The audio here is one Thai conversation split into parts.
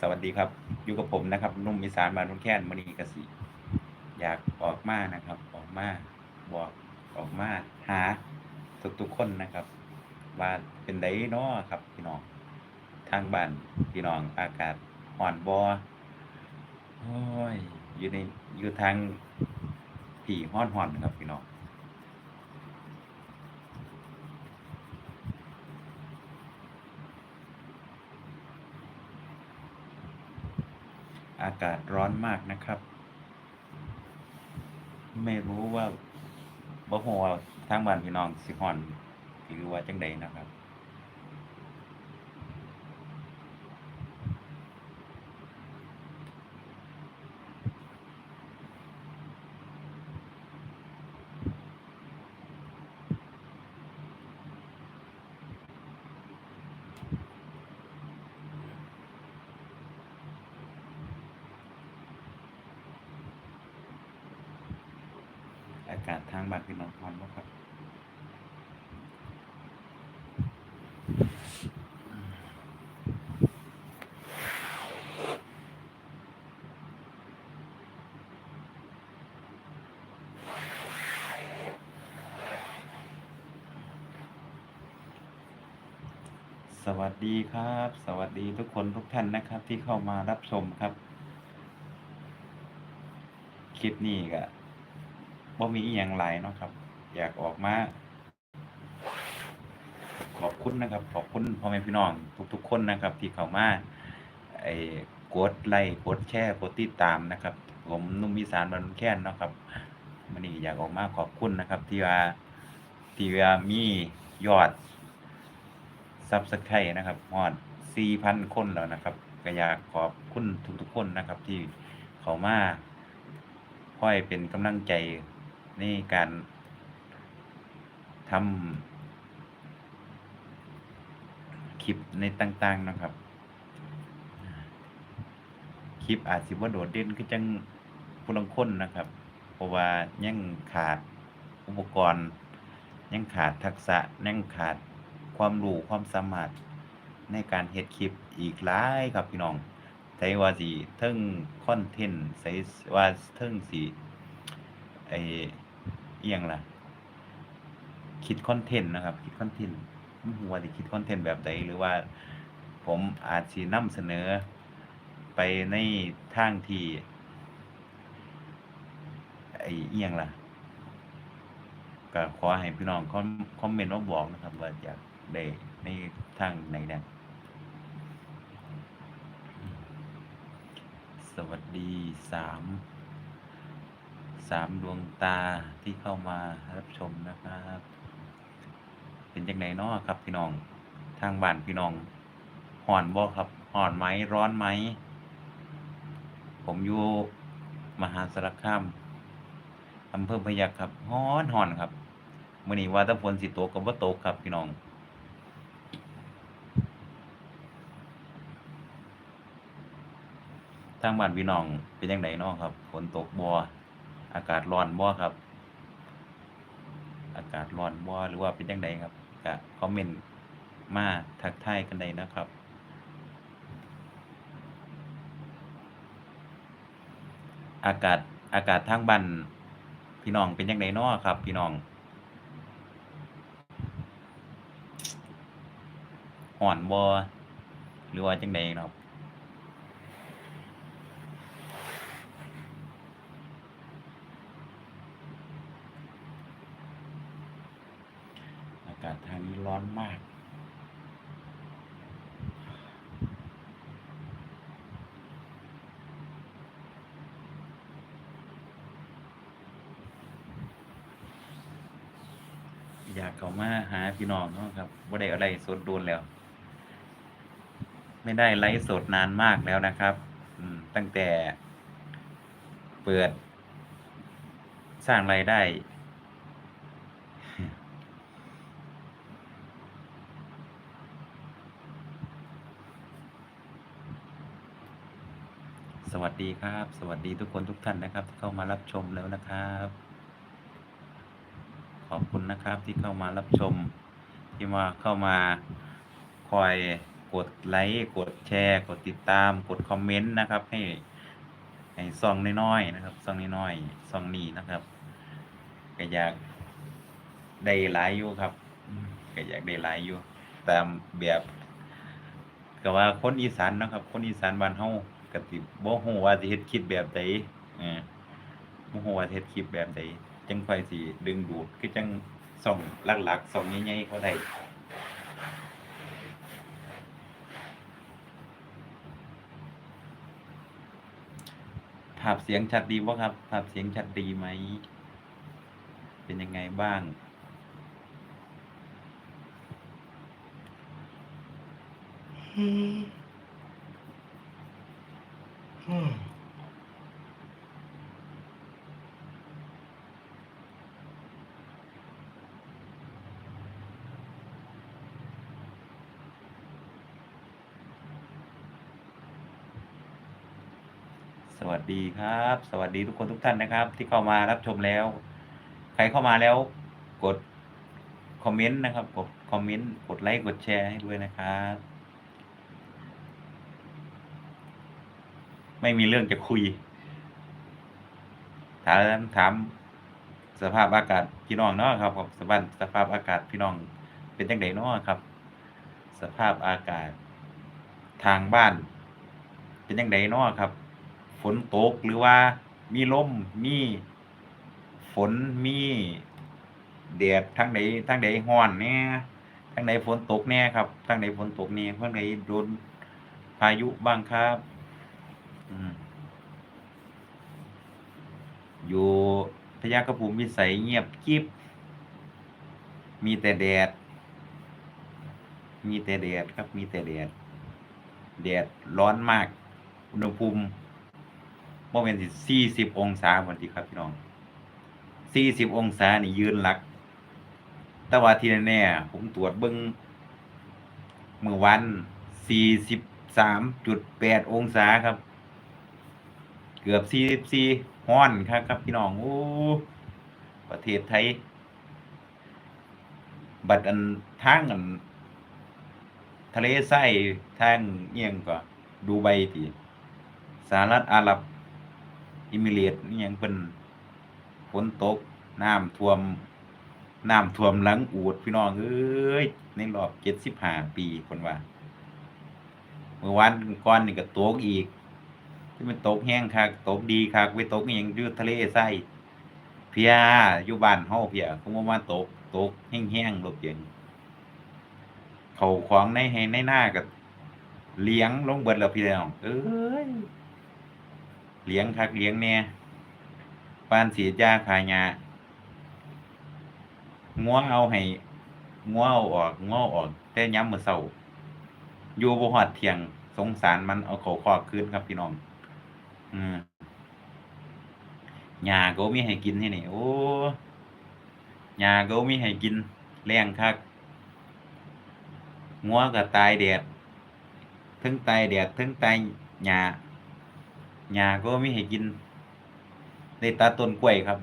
สวัสดีครับ อยู่กับผมนะครับนุ่มอีสานบานนุ่นแค้นมณีกสิอยากออกมานะครับ ออกมาบอกออกมาหาทุกๆคนนะครับ ว่าเป็นไดเนาะครับ พี่น้อง ทางบ้านพี่น้องอากาศห่อนบอโอ้ยอยู่ในอยู่ทางผีห้อนห่อนครับพี่น้อง อากาศร้อนมากนะครับ ไม่รู้ว่าบ่หัวทางบ้านพี่น้องสิฮอนหรือว่าจังใดนะครับ อากาศทางบ้านพี่น้องฮ้อนบ่ครับสวัสดีครับ สวัสดีทุกคนทุกท่านนะครับ ที่เข้ามารับชมครับ คลิปนี้ก็ บ่มีอย่างหลายเนาะครับ อยากออกมา ขอบคุณนะครับ ขอบคุณพ่อแม่พี่น้อง ทุก ๆ คนนะครับ ที่เข้ามาไอ้กดไลค์กดแชร์กดติดตามนะครับ ผมนุ่มอีสานบ้านแค้นเนาะครับมื้อนี้อยากออกมาขอบคุณนะครับ ที่ว่าที่ว่ามียอดซับสไครต์นะครับฮอด4,000 คนแล้วนะครับก็อยากขอบคุณทุกๆคนนะครับ ที่เข้ามาคอยเป็นกำลังใจ นี่การทำคลิปในต่างๆนะครับ คลิปอาจสิบ่าโดดเด่นคือจังผู้ลางคนนะครับ เพราะว่ายังขาดอุปกรณ์ ยังขาดทักษะยังขาดความรู้ความสามารถในการเฮ็ดคลิปอีกหลายครับพี่น้องใส่ว่าสิเทิงคอนเทนต์ใส่ว่าเทิงสิไอ เอิหยังล่ะ คิดคอนเทนต์นะครับ คิดคอนเทนต์บ่ฮู้ว่าสิคิดคอนเทนต์แบบใดหรือว่า ผมอาจสินำเสนอ ไปในทางที่ไอ้อิหยังล่ะก็ขอให้พี่น้องคอมคอมเมนต์มาบอกนะครับว่าอยากได้ในทางไหนเนี่ยสวัสดีสาม สามดวงตาที่เข้ามารับชมนะครับ เป็นจังไดเนาะครับพี่น้องทางบ้านพี่น้องห่อนบ่ครับห่อนไหมร้อนไหม ผมอยู่มหาสารคามอำเภอพยัคฆ์ครับฮ้อนฮ้อนครับมื้อนี้ว่าต่ฝนสิตกก็บ่ตกครับพี่น้องทางบ้านพี่น้องเป็นจังไดเนาะครับฝนตกบ่ อากาศร้อนบ่ครับ อากาศร้อนบ่หรือว่าเป็นจังไดครับก็คอมเมนต์มาทักทายกันได้นะครับอากาศอากาศทางบ้านพี่น้องเป็นจังไดเนาะครับ พี่น้องร้อนบ่หรือว่าจังไดเนาะครับ อากาศทางนี้ ร้อนมาก อยากเข้ามาหาพี่น้องเนาะครับบ่ได้อะไรสดโดนแล้ว ไม่ได้ไลฟ์สดนานมากแล้วนะครับตั้งแต่เปิดสร้างรายได้ สวัส ดีครับ สวัสดีทุกคนทุกท่านนะครับที่เข้ามารับชมแล้วนะครับ ขอบคุณนะครับที่เข้ามารับชม ที่มาเข้ามาคอยกดไลค์กดแชร์ กดติดตาม กดคอมเมนต์นะครับ ให้ให้ซองน้อยๆนะครับซองน้อยๆซองนี้นะครับก็อยากได้หลายอยู่ครับก็อยากได้หลายอยู่ ตามแบบก็ว่าคนอีสานนะครับ คนอีสานบ้านเฮา ก็สิบ่ฮู้ว่าสิเฮ็ดคลิปแบบใดเออบ่ฮู้ว่าเฮ็ดคลิปแบบใดจังค่อยสิดึงดูดคือจังส่องหลักๆส่องใหญ่ๆเขาได้ภาพเสียงชัดดีบ่ครับ ภาพเสียงชัดดีไหม เป็นยังไงบ้าง สวัสดีครับ สวัสดีทุกคนทุกท่านนะครับ ที่เข้ามารับชมแล้ว ใครเข้ามาแล้วกดคอมเมนต์นะครับ กดคอมเมนต์กดไลค์กดแชร์ให้ด้วยนะครับ ไม่มีเรื่องจะคุย ถามถามสภาพอากาศพี่น้องเนาะครับผมสภาพสภาพอากาศพี่น้อง เป็นจังไดเนาะครับ สภาพอากาศ ทางบ้าน เป็นจังไดเนาะครับ ฝนตกหรือว่ามีลมมีฝนมีแดดทั้งใดทั้งใดร้อนแน่ทั้งใดฝนตกแน่ครับทั้งใดฝนตกแน่ทั้งใดโดนพายุบ้างครับ อืม อยู่พยากภูมิวิสัยเงียบกริบมีแต่แดด มีแต่แดดครับมีแต่แดด แดดร้อนมาก อุณหภูมิโมเมนต์สี่สิบองศาวันที่ครับพี่น้องสี่สิบองศานี่ยืนหลัก แต่ว่าที่แน่ๆผมตรวจเบิ้งเมื่อวันสี่สิบสามจุดแปดองศาครับ เกือบสี่สิบสี่ ฮ้อนครับครับพี่น้องโอ้ประเทศไทย บัดอันทางอัน ทะเลทรายทางเอียงก็ดูไบติสหรัฐอาหรับอิมิเรตนี่ยังเป็นฝนตกน้ำท่วมน้ำท่วมหลังอูดพี่น้องเอ้ยในรอบเจ็ดสิบห้าปีคนว่า เมื่อวานก่อนนี่ก็ตกอีก ที่มันตกแห้งคักตกดีคักไปตกอหยังอยู่ทะเลทรายเพียอยู่บ้านเฮาเพียก็บ่มาตกตกแห้งๆลบเย็นเขาของในให้ในหน้าก็เลี้ยงลงเบิดแล้วพี่น้องเอ้ยเลี้ยงคักเลี้ยงแน่ปานสีดยาขายยางัวเอาให้งัวเอาออกงัวอออกแต่ย้ำมือเช้าอยู่บ่ฮอดเทียงสงสารมันเอาเขาคอกคืนครับพี่น้อง อืมหญ้าก็มีให้กินที่นี่โอ้หญ้าก็มีให้กินแรงคักงัวก็ตายแดดเทึงตายแดดเทึงตายหญ้าหญ้าก็มีให้กินได้ตัดต้นกล้วยครับ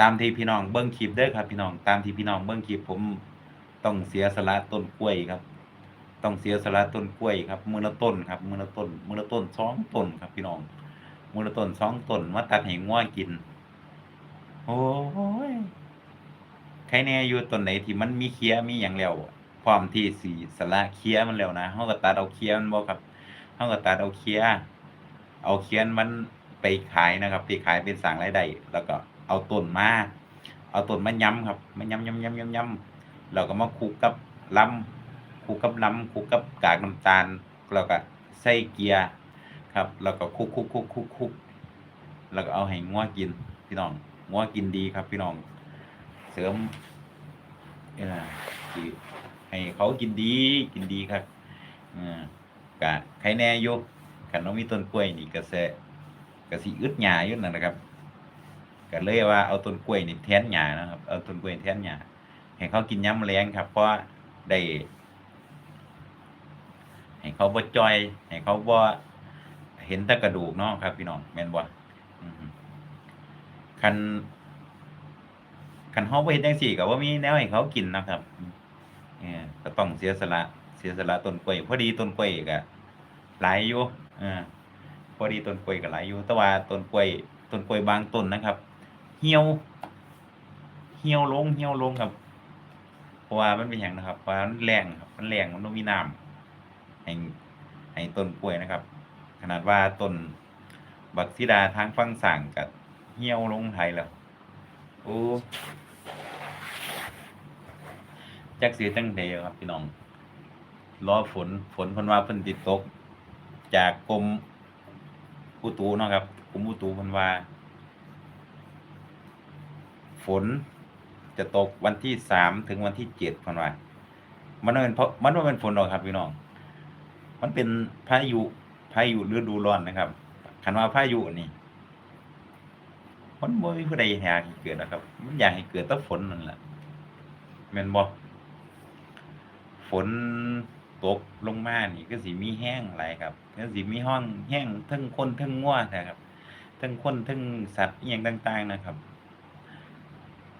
ตามที่พี่น้องเบิ่งคลิปเด้อครับ พี่น้องตามที่พี่น้องเบิ่งคลิปผมต้องเสียสละต้นกล้วยครับ ต้องเสียสละต้นกล้วยครับ มือละต้นครับ มือละต้น มือละต้นสองต้นครับพี่น้อง มือละต้นสองต้นมาตัดให้งัวกิน โอ้ยใครแน่อยู่ต้นไหนที่มันมีเคี้ยมีหยังแล้วพร้อมที่สิสละเคี้ยมันแล้วนะเฮาก็ตัดเอาเคี้ยมันบ่ครับเฮาก็ตัดเอาเคี้ยเอาเคียนมันไปขายนะครับไปขายเป็นสั่งรายได้แล้วก็เอาต้นมาเอาต้นมาย้ำครับมาย้ำย้ำย้ำย้ำย้ำแล้วก็มาคลุกกับลำคลุกกับลำคลุกกับกากน้ำตาลแล้วก็ใส่เกียร์ ครับ แล้วก็คุกคุกคุกคุกคุกแล้วก็เอาให้งัวกิน พี่น้องงัวกินดีครับ พี่น้อง เสริมเออให้เขากินดีกินดีครับอ่ากะใครแน่อยกคันน้องมีต้นกล้วยนี่ก็สิก็สิอึดหญ้าอยู่นั่นนะครับก็เลยว่าเอาต้นกล้วยนี่แทนหญ้านะครับเอาต้นกล้วยแทนหญ้าให้เขากินยามแลงครับ เพราะได้ให้เขาบ่จอยให้เขาบ่ เห็นแต่กระดูกเนาะครับ พี่น้องแม่นบ่อือคันคันเฮาบ่เฮ็ดจังซี่ก็บ่มีแนวให้เขากินนะครับเออก็ต้องเสียสละเสียสละต้นกล้วยพอดีต้นกล้วยก็หลายอยู่เออพอดีต้นกล้วยก็หลายอยู่ แต่ว่าต้นกล้วยต้นกล้วยบางต้นนะครับ เหี่ยว เหี่ยวลงเหี่ยวลงครับเพราะว่ามันเป็นอย่างนะครับเพราะว่ามันแรงครับมันแรงมันต้องมีน้ำให้ให้ต้นกล้วยนะครับ ขนาดว่าต้นบักซิดาทางฝั่งสั่งกับเหี่ยวลงไทยแล้วโอ้จักสีจังเดครับพี่น้องรอฝนฝนพิ่นว่าเพิ่นติดตก จากกรมอุตุเนาะครับกรมอุตุเพิ่นว่า ฝนจะตกวันที่สามถึงวันที่เจ็ดพิ่นว่า มันบ่เป็นเพราะมันว่าเป็นฝนหรอกครับพี่น้อง มันเป็นพายุ พายุฤดูร้อนนะครับคันว่าพายุนี่มันบ่มีผู้ใดอยากให้เกิดหรอกครับ มันอยากให้เกิดแต่ฝนนั่นแหละแม่นบ่ฝนตกลงมานี่ก็สิมีแห้งหลายครับก็สิมีห้องแห้งทั้งคนทั้งงัวนะครับทั้งคนทั้งสัตว์อีหยังต่าง ๆนะครับ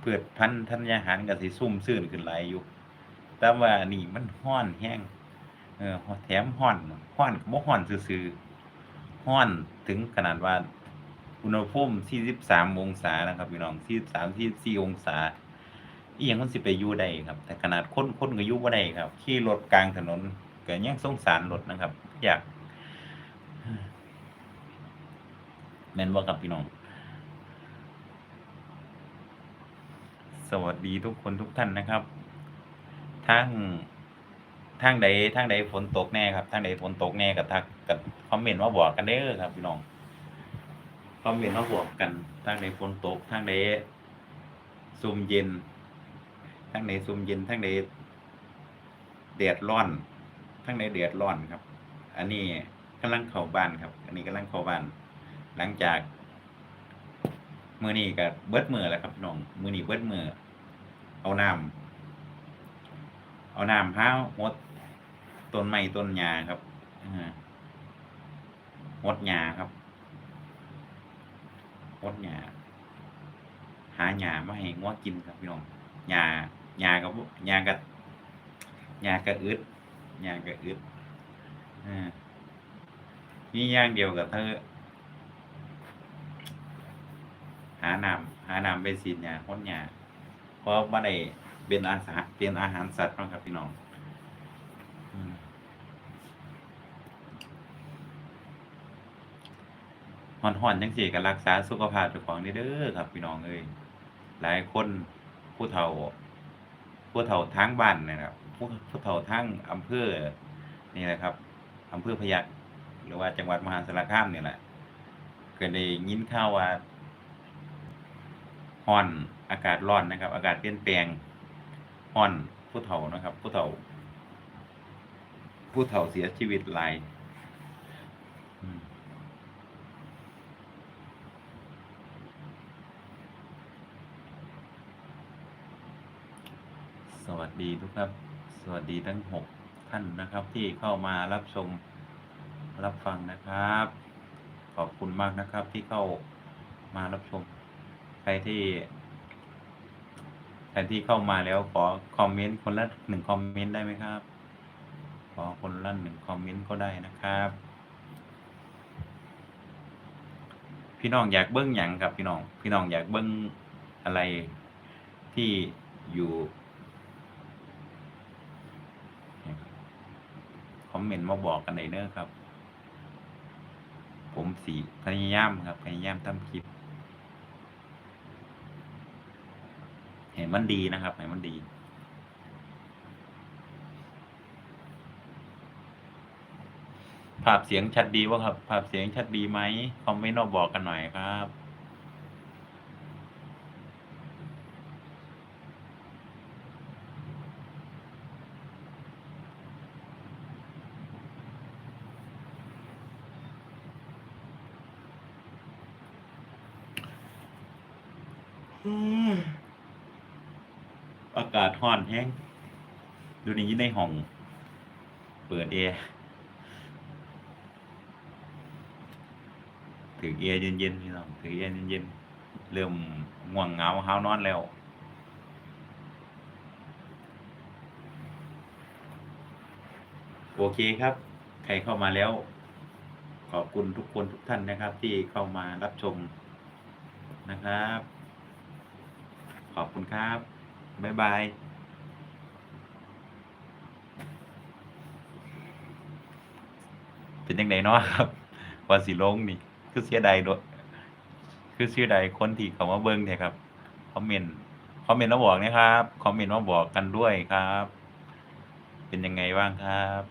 เปิดพันธุ์ธัญญาหารก็สิซุ่มซื่นขึ้นหลายอยู่แต่ว่านี่มันร้อนแห้ง ออแถมร้อนร้อนก็บ่ร้อนซื่อๆร้อนถึงขนาดว่าอุณหภูมิ43องศานะครับพี่น้อง43 44องศาอีหยังมันสิไปอยู่ได้ครับ แต่ขนาดคนคนก็อยู่บ่ได้ครับขี่รถกลางถนนก็ยังสงสารรถนะครับ อยากแม่นบ่ครับพี่น้องสวัสดีทุกคนทุกท่านนะครับทาง ทางใดทางใดฝนตกแน่ครับทางใดฝนตกแน่ก็ทักก็คอมเมนต์มาบอกกันเด้อครับพี่น้องคอมเมนต์มาบอกกันทางใดฝนตกทางใดซุ่มเย็นทางใดซุ่มเย็นทางใดแดดร้อนทางใดแดดร้อนครับ อันนี้กำลังเข้าบ้านครับ อันนี้กำลังเข้าบ้าน หลังจากมือนี้ก็เบิดมือแล้วครับพี่น้องมือนี้เบิดมือเอาน้ำเอาน้ำห้าวหด ต้นไม้ต้นหญ้าครับอ่าหดหญ้าครับพดหญ้าหาหญ้ามาให้งัวกินครับพี่น้องหญ้าหญ้ากับหญ้ากับหญ้ากับอึดหญ้ากับอึดอ่ามีอย่างเดียวกับเธอหาน้ำหาน้ำไปสีดหญ้าพดหญ้าเพราะบ่ได้เป็นอาหารเป็นอาหารสัตว์นะครับพี่น้องอม ฮ้อนๆจังซี่ก็รักษาสุขภาพเจ้าของเด้อครับพี่น้องเอ้ยหลายคนผู้เฒ่า ผู้เฒ่าทางบ้านนะครับผู้ผู้เฒ่าทางอำเภอนี่แหละครับอำเภอพยัคฆ์หรือว่าจังหวัดมหาสารคามนี่แหละก็ได้ยินข่าวว่าร้อนอากาศร้อนนะครับ อากาศเปลี่ยนแปลงร้อนผู้เฒ่านะครับ ผู้เฒ่า ผู้เฒ่าเสียชีวิตหลายอืม สวัสดีทุกครับ สวัสดีทั้งหกท่านนะครับ ที่เข้ามารับชมรับฟังนะครับ ขอบคุณมากนะครับที่เข้ามารับชม ใครที่ใครที่เข้ามาแล้วขอคอมเมนต์คนละหนึ่งคอมเมนต์ได้ไหมครับ ขอคนละหนึ่งคอมเมนต์ก็ได้นะครับ พี่น้องอยากเบิ้งหยังครับพี่น้อง พี่น้องอยากเบิ้งอะไรที่อยู่ คอ มเมนต์มาบอกกันได้เนอะครับ ผมสีพยายามครับพยายามทำคลิป เห็นมันดีนะครับเห็นมันดี ภาพเสียงชัดดีวะครับ ภาพเสียงชัดดีไหมคอมเมนต์มาบอกกันหน่อยครับ อากาศร้อนแห้ง ดูนี่ในห้อง เปิดแอร์ถือแอร์เย็นๆพี่น้องถือแอร์เย็นๆเริ่มง่วงเหงาห้าวนอนแล้วออเคครับ ใครเข้ามาแล้ว ขอบคุณทุกคนทุกท่านนะครับ ที่เข้ามารับชมนะครับ ขอบคุณครับ บ๊ายบายเป็นยังไงเนาะครับว่าสิลงนี่ คือเสียดายโดยคือเสียดายคนที่เขามาเบิ่งเนี่ยครับคอมเมนต์คอมเมนต์มาบอกนะครับคอมเมนต์มาบอกกันด้วยครับ เป็นยังไงบ้างครับ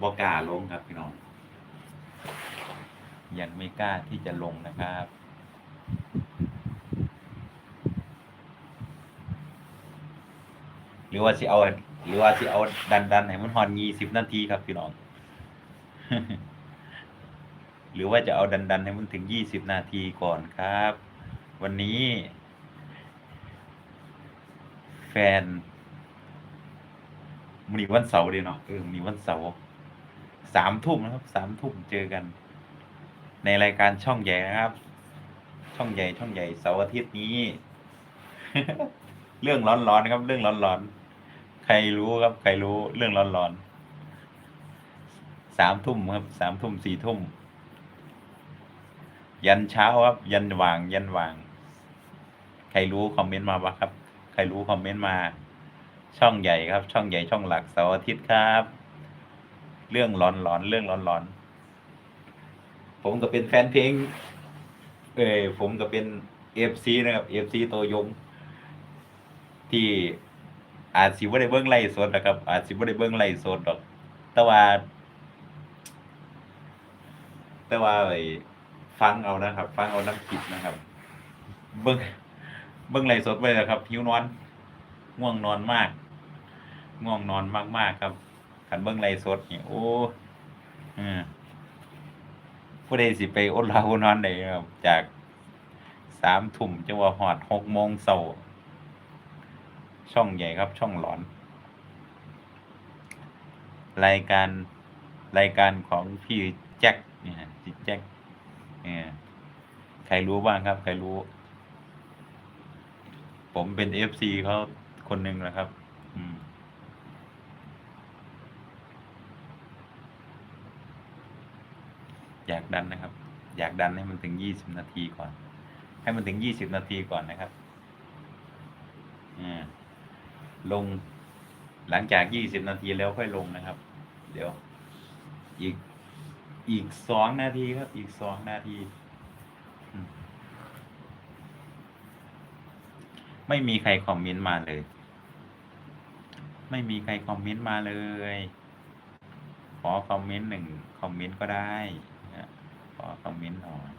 บอกล้าลงครับพี่น้อง ยังไม่กล้าที่จะลงนะครับ หรือว่าสิเอาหรือว่าสิเอาดันดันให้มันฮอนยี่สิบนาทีครับพี่น้อง หรือว่าจะเอาดันดันให้มันถึงยี่สิบนาทีก่อนครับ วันนี้ แฟนมันอีวันเสาร์เดีเนาะเออมีวันเสาร์สามทุ่มนะครับสามทุ่มเจอกัน ในรายการช่องใหญ่นะครับ ช่องใหญ่ช่องใหญ่เสาร์อาทิตย์นี้ เรื่องร้อนๆนะครับ เรื่องร้อนๆใครรู้ครับ ใครรู้เรื่องร้อนๆสามทุ่มครับสามทุ่มสี่ทุ่ม ยันเช้าครับ ยันวางยันวาง ใครรู้คอมเมนต์มาบ้างครับ ใครรู้คอมเมนต์มา ช่องใหญ่ครับ ช่องใหญ่ช่องหลักเสาร์อาทิตย์ครับ เรื่องร้อนๆเรื่องร้อนๆ ผมก็เป็นแฟนเพลง เอ้ยผมก็เป็นเอฟซีนะครับเอฟซีโตยง ที่อาจสิบ่ได้เบิ่งไลฟ์สดนะครับ อาจสิบ่ได้เบิ่งไลฟ์สดดอก แต่ว่า แต่ว่าไอ้ฟังเอานะครับ ฟังเอาน้ำคิดนะครับ เบิ่งเบิ่งไลฟ์สดไปแล้วครับหิวนอน ง่วงนอนมาก ง่วงนอนมากๆครับคันเบิ่งไลฟ์สดนี่โอ้อืม ผู้ใดสิไปอดลับอดนอนได้ครับ จากสามทุ่มจนว่าฮอดหกโมงเช้าช่องใหญ่ครับ ช่องหลอน รายการรายการของพี่แจ็คเนี่ยฮะพี่แจ็คเนี่ยใครรู้บ้างครับ ใครรู้ ผมเป็นเอฟซีเขาคนหนึ่งนะครับ อืม อยากดันนะครับ อยากดันให้มันถึงยี่สิบนาทีก่อน ให้มันถึงยี่สิบนาทีก่อนนะครับอ่าลงหลังจากยี่สิบนาทีแล้วค่อยลงนะครับ เดี๋ยว อีกอีกสองนาทีครับ อีกสองนาที ไม่มีใครคอมเมนต์มาเลย ไม่มีใครคอมเมนต์มาเลย ขอคอมเมนต์หนึ่งคอมเมนต์ก็ได้ ขอคอมเมนต์หน่อย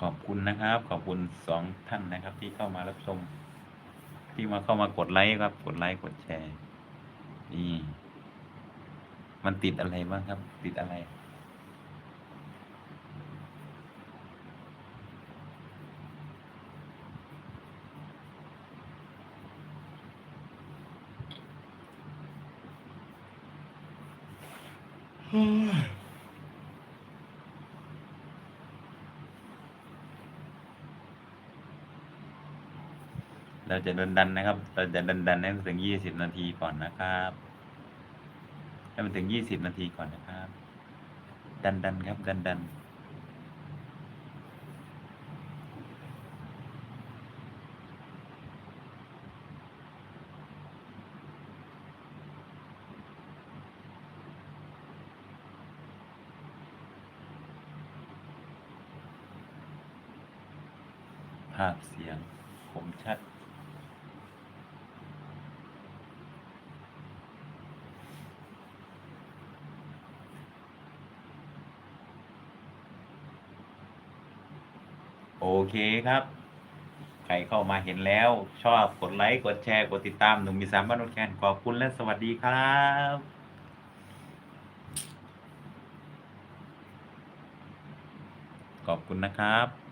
ขอบคุณนะครับ ขอบคุณสองท่านนะครับ ที่เข้ามารับชม ที่มาเข้ามากดไลค์ครับ กดไลค์กดแชร์ นี่ มันติดอะไรบ้างครับ ติดอะไร เราจะดันดันนะครับ เราจะดันดันให้มันถึงยี่สิบนาทีก่อนนะครับให้มันถึงยี่สิบนาทีก่อนนะครับ ดันดันครับ ดันดัน ภาพเสียงคมชัด โอเคครับ ใครเข้ามาเห็นแล้ว ชอบกดไลค์ กดแชร์ กดติดตามหนุ่มมีสามบ้านนนแคนขอบคุณและสวัสดีครับขอบคุณนะครับ